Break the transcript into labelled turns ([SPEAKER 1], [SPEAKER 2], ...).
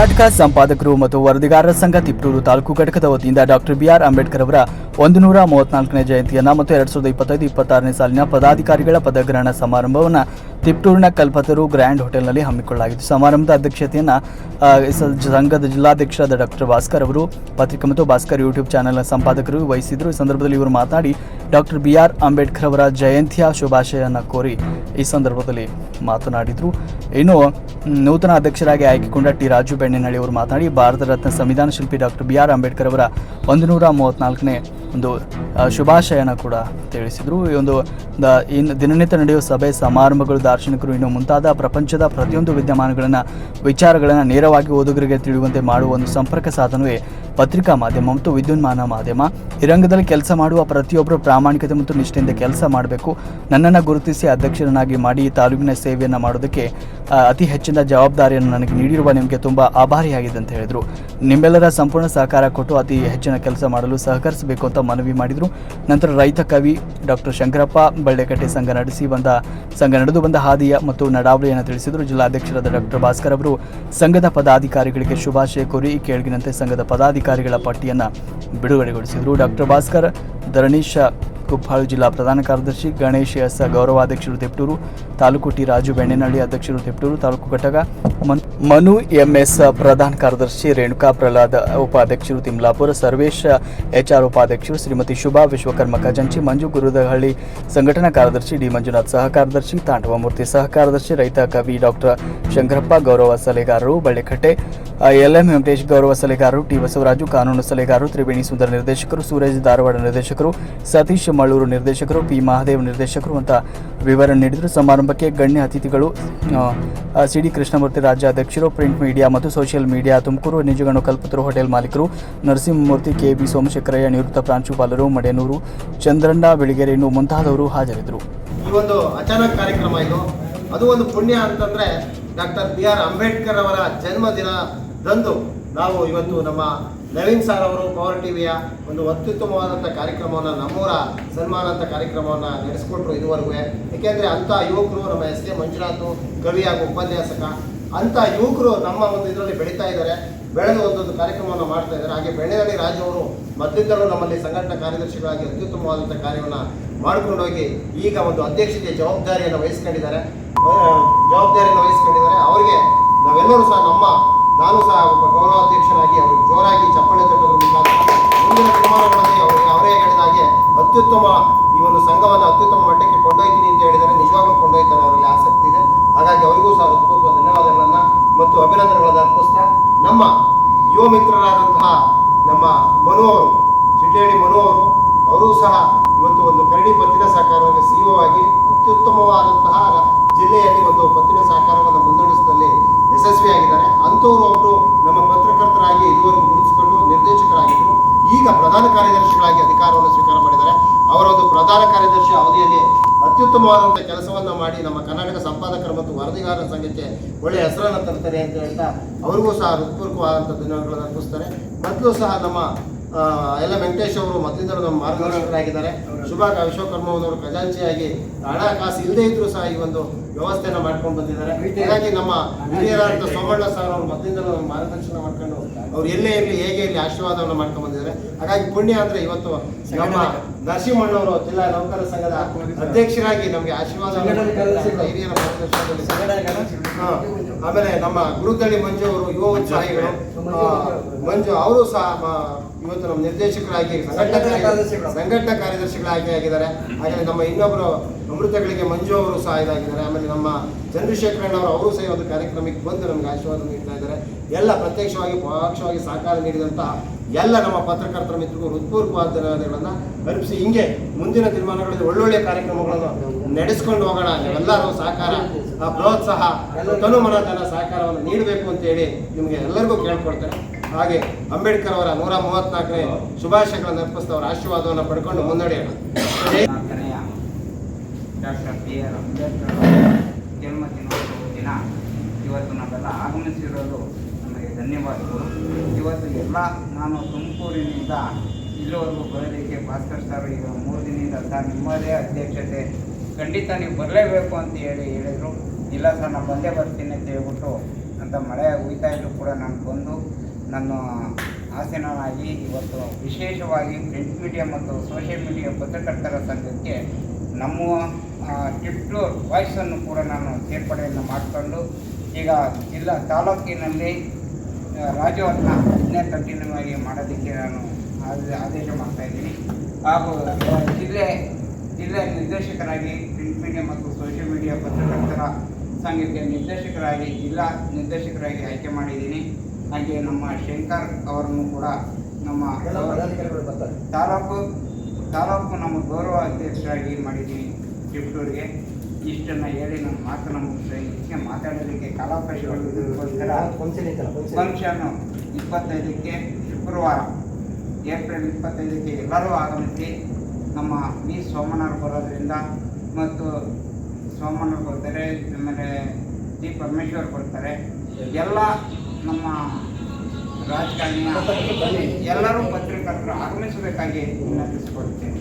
[SPEAKER 1] ಕರ್ನಾಟಕ ಸಂಪಾದಕರು ಮತ್ತು ವರದಿಗಾರರ ಸಂಘ ತಿಪ್ಟೂರು ತಾಲೂಕು ಘಟಕದ ವತಿಯಿಂದ ಡಾಕ್ಟರ್ ಬಿಆರ್ ಅಂಬೇಡ್ಕರ್ ಅವರ ಒಂದು ನೂರ ಮೂವತ್ನಾಲ್ಕನೇ ಜಯಂತಿಯನ್ನು ಮತ್ತು ಎರಡ್ ಸಾವಿರದ ಇಪ್ಪತ್ತೈದು, ಇಪ್ಪತ್ತಾರನೇ ಸಾಲಿನ ಪದಾಧಿಕಾರಿಗಳ ಪದಗ್ರಹಣ ಸಮಾರಂಭವನ್ನು ತಿಪ್ಟೂರಿನ ಕಲ್ಪತರು ಗ್ರ್ಯಾಂಡ್ ಹೋಟೆಲ್ನಲ್ಲಿ ಹಮ್ಮಿಕೊಳ್ಳಲಾಗಿತ್ತು. ಸಮಾರಂಭದ ಅಧ್ಯಕ್ಷತೆಯನ್ನು ಸಂಘದ ಜಿಲ್ಲಾಧ್ಯಕ್ಷರಾದ ಡಾಕ್ಟರ್ ಭಾಸ್ಕರ್ ಅವರು, ಪತ್ರಿಕೆ ಮತ್ತು ಭಾಸ್ಕರ್ ಯೂಟ್ಯೂಬ್ ಚಾನೆಲ್ನ ಸಂಪಾದಕರು ವಹಿಸಿದ್ರು ಈ ಸಂದರ್ಭದಲ್ಲಿ ಇವರು ಮಾತನಾಡಿ, ಡಾಕ್ಟರ್ ಬಿ ಆರ್ ಅಂಬೇಡ್ಕರ್ ಅವರ ಜಯಂತಿಯ ಶುಭಾಶಯನ ಕೋರಿ ಈ ಸಂದರ್ಭದಲ್ಲಿ ಮಾತನಾಡಿದರು. ಇನ್ನು ನೂತನ ಅಧ್ಯಕ್ಷರಾಗಿ ಆಯ್ಕೆಗೊಂಡ ಟಿ ರಾಜು ಬೆಣ್ಣೆನಹಳ್ಳಿ ಅವರು ಮಾತನಾಡಿ, ಭಾರತ ರತ್ನ ಸಂವಿಧಾನ ಶಿಲ್ಪಿ ಡಾಕ್ಟರ್ ಬಿ ಆರ್ ಅಂಬೇಡ್ಕರ್ ಅವರ ಒಂದು ನೂರ ಮೂವತ್ನಾಲ್ಕನೇ ಒಂದು ಶುಭಾಶಯನ ಕೂಡ ತಿಳಿಸಿದರು. ಈ ಒಂದು ಇನ್ನು ದಿನನಿತ್ಯ ನಡೆಯುವ ಸಭೆ, ಸಮಾರಂಭಗಳು, ದಾರ್ಶನಿಕರು ಇನ್ನು ಮುಂತಾದ ಪ್ರಪಂಚದ ಪ್ರತಿಯೊಂದು ವಿದ್ಯಮಾನಗಳನ್ನು, ವಿಚಾರಗಳನ್ನು ನೇರವಾಗಿ ಓದುಗರಿಗೆ ತಿಳಿಯುವಂತೆ ಮಾಡುವ ಒಂದು ಸಂಪರ್ಕ ಸಾಧನವೇ ಪತ್ರಿಕಾ ಮಾಧ್ಯಮ ಮತ್ತು ವಿದ್ಯುನ್ಮಾನ ಮಾಧ್ಯಮ. ಈ ರಂಗದಲ್ಲಿ ಕೆಲಸ ಮಾಡುವ ಪ್ರತಿಯೊಬ್ಬರು ಪ್ರಾಮಾಣಿಕತೆ ಮತ್ತು ನಿಷ್ಠೆಯಿಂದ ಕೆಲಸ ಮಾಡಬೇಕು. ನನ್ನನ್ನು ಗುರುತಿಸಿ ಅಧ್ಯಕ್ಷರನ್ನಾಗಿ ಮಾಡಿ ತಾಲೂಕಿನ ಸೇವೆಯನ್ನು ಮಾಡೋದಕ್ಕೆ ಅತಿ ಹೆಚ್ಚಿನ ಜವಾಬ್ದಾರಿಯನ್ನು ನನಗೆ ನೀಡಿರುವ ನಿಮಗೆ ತುಂಬ ಆಭಾರಿಯಾಗಿದೆ ಅಂತ ಹೇಳಿದರು. ನಿಮ್ಮೆಲ್ಲರ ಸಂಪೂರ್ಣ ಸಹಕಾರ ಕೊಟ್ಟು ಅತಿ ಹೆಚ್ಚಿನ ಕೆಲಸ ಮಾಡಲು ಸಹಕರಿಸಬೇಕು ಅಂತ ಮನವಿ ಮಾಡಿದರು. ನಂತರ ರೈತ ಕವಿ ಡಾಕ್ಟರ್ ಶಂಕರಪ್ಪ ಬಳ್ಳೆಕಟ್ಟೆ ಸಂಘ ನಡೆಸಿ ಬಂದ, ಸಂಘ ನಡೆದು ಬಂದ ಹಾದಿಯ ಮತ್ತು ನಡಾವಳಿಯನ್ನು ತಿಳಿಸಿದರು. ಜಿಲ್ಲಾಧ್ಯಕ್ಷರಾದ ಡಾಕ್ಟರ್ ಭಾಸ್ಕರ್ ಅವರು ಸಂಘದ ಪದಾಧಿಕಾರಿಗಳಿಗೆ ಶುಭಾಶಯ ಕೋರಿ ಕೆಳಗಿನಂತೆ ಸಂಘದ ಪದಾಧಿಕಾರಿಗಳ ಪಟ್ಟಿಯನ್ನು ಬಿಡುಗಡೆಗೊಳಿಸಿದರು. ಡಾಕ್ಟರ್ ಭಾಸ್ಕರ್, ಧರಣೀಶ ಕುಪ್ಪಾಳು ಜಿಲ್ಲಾ ಪ್ರಧಾನ ಕಾರ್ಯದರ್ಶಿ ಗಣೇಶ್ ಎಸ್ ಗೌರವಾಧ್ಯಕ್ಷರು ತಿಪ್ಟೂರು, ತಾಲೂಕು ಟಿ ರಾಜು ಬೆಣ್ಣೆನಹಳ್ಳಿ ಅಧ್ಯಕ್ಷರು ತಿಪ್ಟೂರು, ತಾಲೂಕು ಘಟಕ ಮನ್- ಎಂಎಸ್ ಪ್ರಧಾನ ಕಾರ್ಯದರ್ಶಿ ರೇಣುಕಾ ಪ್ರಹ್ಲಾದ್ ಉಪಾಧ್ಯಕ್ಷರು ತಿಮ್ಲಾಪುರ, ಸರ್ವೇಶ್ ಎಚ್ಆರ್ ಉಪಾಧ್ಯಕ್ಷರು ಶ್ರೀಮತಿ ಶುಭಾ ವಿಶ್ವಕರ್ಮ ಖಜಂಚಿ, ಮಂಜು ಗುರುದಹಳ್ಳಿ ಸಂಘಟನಾ ಕಾರ್ಯದರ್ಶಿ ಡಿ ಮಂಜುನಾಥ್ ಸಹ ಕಾರ್ಯದರ್ಶಿ ತಾಂಡವಮೂರ್ತಿ ಸಹ ಕಾರ್ಯದರ್ಶಿ, ರೈತ ಕವಿ ಡಾಕ್ಟರ್ ಶಂಕರಪ್ಪ, ಗೌರವ ಸಲಹೆಗಾರರು ಬಳ್ಳಿಕಟ್ಟೆ ಎಲ್ ಎಂ ವೆಂಕಟೇಶ್ ಗೌರವ ಸಲಹೆಗಾರರು ಟಿ ಬಸವರಾಜು, ಕಾನೂನು ಸಲಹೆಗಾರರು ತ್ರಿವೇಣಿ ಸುಂದರ್ ನಿರ್ದೇಶಕರು, ಸೂರಜ್ ಧಾರವಾಡ ನಿರ್ದೇಶಕರು, ಸತೀಶ್ ಮಳ್ಳೂರು ನಿರ್ದೇಶಕರು, ಪಿ ಮಹಾದೇವ್ ನಿರ್ದೇಶಕರು ಅಂತ ವಿವರ ನೀಡಿದರು. ಸಮಾರಂಭಕ್ಕೆ ಗಣ್ಯ ಅತಿಥಿಗಳು ಸಿ ಡಿ ಕೃಷ್ಣಮೂರ್ತಿ ರಾಜ್ಯಾಧ್ಯಕ್ಷರು, ಪ್ರಿಂಟ್ ಮೀಡಿಯಾ ಮತ್ತು social media Tumakuru Nijagannu Kalpataru hotel ಮಾಲೀಕರು, ನರಸಿಂಹಮೂರ್ತಿ, ಕೆ ಬಿ ಸೋಮಶೇಖರಯ್ಯ, ನಿವೃತ್ತ ಪ್ರಾಂಶುಪಾಲರು, ಮಡೆನೂರು, ಚಂದ್ರಣ್ಣ ಬೆಳಿಗೆರೆ ಇನ್ನು ಮುಂತಾದವರು ಹಾಜರಿದ್ದರು.
[SPEAKER 2] ಈ ಒಂದು ಅಚಾನಕ್ ಕಾರ್ಯಕ್ರಮ ಇದು. ಅದು ಒಂದು ಪುಣ್ಯ ಅಂತಂದ್ರೆ ಡಾಕ್ಟರ್ ಬಿ ಆರ್ ಅಂಬೇಡ್ಕರ್ ಅವರ ಜನ್ಮದಿನದಂದು ನಾವು ಇವತ್ತು ನಮ್ಮ ನವೀನ್ ಸರ್ ಅವರು ಪವರ್ ಟಿವಿಯ ಒಂದು ಅತ್ಯುತ್ತಮವಾದಂಥ ಕಾರ್ಯಕ್ರಮವನ್ನು ನಮ್ಮೂರ ಸನ್ಮಾನ ಅಂತ ಕಾರ್ಯಕ್ರಮವನ್ನು ನಡೆಸ್ಕೊಟ್ರು ಇದುವರೆಗೂ. ಏಕೆಂದರೆ ಅಂಥ ಯುವಕರು ನಮ್ಮ ಎಸ್ ಎ ಮಂಜುನಾಥ್ ಕವಿ ಹಾಗೂ ಉಪನ್ಯಾಸಕ, ಅಂಥ ಯುವಕರು ನಮ್ಮ ಒಂದು ಇದರಲ್ಲಿ ಬೆಳೀತಾ ಇದ್ದಾರೆ. ಬೆಳೆದು ಒಂದೊಂದು ಕಾರ್ಯಕ್ರಮವನ್ನು ಮಾಡ್ತಾ ಇದ್ದಾರೆ. ಹಾಗೆ ಬೆಣ್ಣೆನಳ್ಳಿ ರಾಜವರು ಮತ್ತಿದ್ದರೂ ನಮ್ಮಲ್ಲಿ ಸಂಘಟನಾ ಕಾರ್ಯದರ್ಶಿಗಳಾಗಿ ಅತ್ಯುತ್ತಮವಾದಂಥ ಕಾರ್ಯವನ್ನು ಮಾಡ್ಕೊಂಡೋಗಿ ಈಗ ಒಂದು ಅಧ್ಯಕ್ಷತೆ ಜವಾಬ್ದಾರಿಯನ್ನು ವಹಿಸ್ಕೊಂಡಿದ್ದಾರೆ. ಜವಾಬ್ದಾರಿಯನ್ನು ವಹಿಸ್ಕೊಂಡಿದ್ದಾರೆ. ಅವರಿಗೆ ನಾವೆಲ್ಲರೂ ಸಹ ನಮ್ಮ ನಾನು ಸಹ ಒಬ್ಬ ಗೌರವಾಧ್ಯಕ್ಷನಾಗಿ ಅವರಿಗೆ ಜೋರಾಗಿ ಚಪ್ಪಳೆ ತಟ್ಟದ ಮುಖಾಂತರ ಮುಂದಿನ ತೀರ್ಮಾನಗಳಲ್ಲಿ ಅವರಿಗೆ ಅವರೇ ಹೇಳಿದ ಹಾಗೆ ಅತ್ಯುತ್ತಮ ಈ ಒಂದು ಸಂಘವನ್ನು ಅತ್ಯುತ್ತಮ ಮಟ್ಟಕ್ಕೆ ಕೊಂಡೊಯ್ತೀನಿ ಅಂತ ಹೇಳಿದರೆ ನಿಜವಾಗ್ಲೂ ಕೊಂಡೊಯ್ತಾರೆ ಅವರಲ್ಲಿ ಆಸಕ್ತಿ ಇದೆ. ಹಾಗಾಗಿ ಅವರಿಗೂ ಸಹ ಹೃತ್ಪೂರ್ವ ಧನ್ಯವಾದಗಳನ್ನು ಮತ್ತು ಅಭಿನಂದನೆಗಳನ್ನು ಅರ್ಪಿಸ್ತಾ ನಮ್ಮ ಯುವ ಮಿತ್ರರಾದಂತಹ ನಮ್ಮ ಮನು ಅವರು ಚಿಡ್ಲೇಡಿ ಮನು ಅವರು, ಅವರೂ ಸಹ ಇವತ್ತು ಒಂದು ಕರಡಿ ಪತ್ತಿನ ಸಹಕಾರವನ್ನು ಸಿಇಒ ಆಗಿ ಅತ್ಯುತ್ತಮವಾದಂತಹ ಜಿಲ್ಲೆಯಲ್ಲಿ ಒಂದು ಪತ್ತಿನ ಸಹಕಾರವನ್ನು ಮುನ್ನಡೆಸುವಲ್ಲಿ ಯಶಸ್ವಿಯಾಗಿದ್ದಾರೆ ಅಂಥವ್ರು ಅವರು ನಮ್ಮ ಪತ್ರಕರ್ತರಾಗಿ ಇದುವರೆಗೂ ಗುರುತಿಸಿಕೊಂಡು ನಿರ್ದೇಶಕರಾಗಿದ್ದರು ಈಗ ಪ್ರಧಾನ ಕಾರ್ಯದರ್ಶಿಗಳಾಗಿ ಅಧಿಕಾರವನ್ನು ಸ್ವೀಕಾರ ಮಾಡಿದ್ದಾರೆ. ಅವರ ಒಂದು ಪ್ರಧಾನ ಕಾರ್ಯದರ್ಶಿ ಅವಧಿಯಲ್ಲಿ ಅತ್ಯುತ್ತಮವಾದಂಥ ಕೆಲಸವನ್ನು ಮಾಡಿ ನಮ್ಮ ಕರ್ನಾಟಕ ಸಂಪಾದಕರು ಮತ್ತು ವರದಿಗಾರರ ಸಂಘಕ್ಕೆ ಒಳ್ಳೆಯ ಹೆಸರನ್ನು ತರ್ತಾರೆ ಅಂತ ಹೇಳ್ತಾ ಅವರಿಗೂ ಸಹ ಹೃತ್ಪೂರ್ವಕವಾದಂಥ ದಿನಗಳನ್ನು ಅರ್ಪಿಸ್ತಾರೆ. ಮೊದಲು ಸಹ ನಮ್ಮ ಎಲ್ಲ ವೆಂಕಟೇಶ್ ಅವರು ಮೊದಲಿಂದಲೂ ನಮ್ಮ ಮಾರ್ಗದರ್ಶಕರಾಗಿದ್ದಾರೆ. ಶುಭ ವಿಶ್ವಕರ್ಮನವರು ಖಜಾಂಚಿಯಾಗಿ ಹಣಕಾಸು ಇಲ್ಲದೇ ಇದ್ರೂ ಸಹ ಈ ಒಂದು ವ್ಯವಸ್ಥೆಯನ್ನು ಮಾಡ್ಕೊಂಡು ಬಂದಿದ್ದಾರೆ. ಹಾಗಾಗಿ ನಮ್ಮ ಹಿರಿಯರಾದ ಸೋಮಣ್ಣ ಸರ್ ಅವರು ಮೊದಲಿಂದಲೂ ನಮ್ಮ ಮಾರ್ಗದರ್ಶನ ಮಾಡ್ಕೊಂಡು ಅವ್ರು ಎಲ್ಲೇ ಇರಲಿ ಹೇಗೆ ಇಲ್ಲಿ ಆಶೀರ್ವಾದವನ್ನು ಮಾಡ್ಕೊಂಡು ಬಂದಿದ್ದಾರೆ. ಹಾಗಾಗಿ ಪುಣ್ಯ ಅಂದ್ರೆ ಇವತ್ತು ನಮ್ಮ ನರಸಿಂಹಣ್ಣವರು ಜಿಲ್ಲಾ ನೌಕರ ಸಂಘದ ಅಧ್ಯಕ್ಷರಾಗಿ ನಮಗೆ ಆಶೀರ್ವಾದ ಹಿರಿಯರ ಮಾರ್ಗದರ್ಶನದಲ್ಲಿ. ಆಮೇಲೆ ನಮ್ಮ ಗುರುದಳ್ಳಿ ಮಂಜು ಅವರು ಯುವ ಉತ್ಸಾಹಿಗಳು ಮಂಜು ಅವರು ಸಹ ಇವತ್ತು ನಮ್ಮ ನಿರ್ದೇಶಕರಾಗಿ ಸಂಘಟನಾ ಕಾರ್ಯದರ್ಶಿಗಳಾಗಿ ಆಗಿದ್ದಾರೆ. ಹಾಗೆ ನಮ್ಮ ಇನ್ನೊಬ್ಬರು ಅಮೃತಗಳಿಗೆ ಮಂಜು ಅವರು ಸಹ ಇದಾಗಿದ್ದಾರೆ. ಆಮೇಲೆ ನಮ್ಮ ಚಂದ್ರಶೇಖರಣ್ಣ ಅವರು ಅವರು ಸಹ ಒಂದು ಕಾರ್ಯಕ್ರಮಕ್ಕೆ ಬಂದು ನಮ್ಗೆ ಆಶೀರ್ವಾದ ನೀಡ್ತಾ ಇದ್ದಾರೆ. ಎಲ್ಲ ಪ್ರತ್ಯಕ್ಷವಾಗಿ, ಪರೋಕ್ಷವಾಗಿ ಸಹಕಾರ ನೀಡಿದಂತಹ ಎಲ್ಲ ನಮ್ಮ ಪತ್ರಕರ್ತರ ಮಿತ್ರರಿಗೂ ಹೃತ್ಪೂರ್ವಕವಾದ ಧನ್ಯವಾದಗಳನ್ನು ಅರ್ಪಿಸಿ ಹಿಂಗೆ ಮುಂದಿನ ದಿನಮಾನಗಳಲ್ಲಿ ಒಳ್ಳೊಳ್ಳೆ ಕಾರ್ಯಕ್ರಮಗಳನ್ನು ನಡೆಸ್ಕೊಂಡು ಹೋಗೋಣ. ಎಲ್ಲರೂ ಸಹಕಾರ ಪ್ರೋತ್ಸಾಹ ತನು ಮನಧನ ಸಹಕಾರವನ್ನು ನೀಡಬೇಕು ಅಂತೇಳಿ ನಿಮಗೆ ಎಲ್ಲರಿಗೂ ಕೇಳ್ಕೊಡ್ತಾರೆ ಹಾಗೆ ಅಂಬೇಡ್ಕರ್ ಅವರ ನೂರ ಮೂವತ್ನಾಲ್ಕನೇ ಶುಭಾಶಯಗಳನ್ನು ಅರ್ಪಿಸ್ತಾ ಅವರ ಆಶೀರ್ವಾದವನ್ನು ಪಡ್ಕೊಂಡು ಮುನ್ನಡೆಯೋಣ.
[SPEAKER 3] ಡಾಕ್ಟರ್ ಬಿ ಆರ್ ಅಂಬೇಡ್ಕರ್ ಜನ್ಮ ಜನ್ಮದಿನೋತ್ಸವ ದಿನ ಇವತ್ತು ನಾವೆಲ್ಲ ಆಗಮಿಸಿರೋದು ನಮಗೆ ಧನ್ಯವಾದಗಳು. ಇವತ್ತು ಎಲ್ಲ ನಾನು ತುಮಕೂರಿನಿಂದ ಇಲ್ಲಿವರೆಗೂ ಬರೋದಕ್ಕೆ ಭಾಸ್ಕರ್ ಸರ್ ಈಗ ಮೂರು ದಿನದಿಂದ ಸರ್ ನಿಮ್ಮದೇ ಅಧ್ಯಕ್ಷತೆ. ಖಂಡಿತ ನೀವು ಬರಲೇಬೇಕು ಅಂತ ಹೇಳಿ ಹೇಳಿದರು. ಇಲ್ಲ ಸರ್, ನಾನು ಬಂದೇ ಬರ್ತೀನಿ ಅಂತ ಹೇಳ್ಬಿಟ್ಟು ಅಂತ ಮಳೆ ಉಯ್ತಾ ಇದ್ರು ಕೂಡ ನಾನು ಬಂದು ನನ್ನ ಆಸೀನನಾಗಿ ಇವತ್ತು ವಿಶೇಷವಾಗಿ ಪ್ರಿಂಟ್ ಮೀಡಿಯಾ ಮತ್ತು ಸೋಷಿಯಲ್ ಮೀಡಿಯಾ ಪತ್ರಕರ್ತರ ಸಂಘಕ್ಕೆ ನಮ್ಮ ಟಿಪ್ಟೂರ್ ವಾಯ್ಸನ್ನು ಕೂಡ ನಾನು ಸೇರ್ಪಡೆಯನ್ನು ಮಾಡಿಕೊಂಡು ಈಗ ಜಿಲ್ಲಾ ತಾಲೂಕಿನಲ್ಲಿ ರಾಜವನ್ನ ರಾಜ್ಯವನ್ನು ಇದನ್ನೇ ಕಂಟಿನ್ಯೂ ಆಗಿ ಮಾಡೋದಕ್ಕೆ ನಾನು ಆದ- ಆದೇಶ ಮಾಡ್ತಾ ಇದ್ದೀನಿ. ಹಾಗೂ ಜಿಲ್ಲೆ ಜಿಲ್ಲೆ ನಿರ್ದೇಶಕರಾಗಿ ಪ್ರಿಂಟ್ ಮೀಡಿಯಾ ಮತ್ತು ಸೋಷಿಯಲ್ ಮೀಡಿಯಾ ಪತ್ರಕರ್ತರ ಸಂಘಕ್ಕೆ ನಿರ್ದೇಶಕರಾಗಿ ಜಿಲ್ಲಾ ನಿರ್ದೇಶಕರಾಗಿ ಆಯ್ಕೆ ಮಾಡಿದ್ದೀನಿ. ಹಾಗೆ ನಮ್ಮ ಶಂಕರ್ ಅವರನ್ನು ಕೂಡ ನಮ್ಮ ತಾಲೂಕು ತಾಲೂಕು ನಮ್ಮ ಗೌರವ ಅಧ್ಯಕ್ಷರಾಗಿ ಮಾಡಿದ್ದೀನಿ ಚಿಪ್ಟೂರಿಗೆ ಇಷ್ಟನ್ನು ಹೇಳಿ ನನ್ನ ಮಾತನ್ನು ಮುಗಿಸ್ತಾ ಇದಕ್ಕೆ ಮಾತಾಡೋದಕ್ಕೆ ಕಾಲಾವಕಾಶಗಳು ಇದಕ್ಕೋಸ್ಕರ ಫಂಕ್ಷನ್ನು ಇಪ್ಪತ್ತೈದಕ್ಕೆ ಶುಕ್ರವಾರ, ಏಪ್ರಿಲ್ ಇಪ್ಪತ್ತೈದಕ್ಕೆ ಎಲ್ಲರೂ ಆಗಮಿಸಿ ನಮ್ಮ ವಿ ಸೋಮಣ್ಣ ಬರೋದ್ರಿಂದ ಮತ್ತು ಸೋಮಣ್ಣ ಬರ್ತಾರೆ, ಆಮೇಲೆ ಜಿ ಪರಮೇಶ್ವರ್ ಬರ್ತಾರೆ. ಎಲ್ಲ ನಮ್ಮ ರಾಜಕಾರಣಿಯ ಎಲ್ಲರೂ ಪತ್ರಕರ್ತರು ಆಗಮಿಸಬೇಕಾಗಿ ವಿನಂತಿಸಿಕೊಡುತ್ತೇನೆ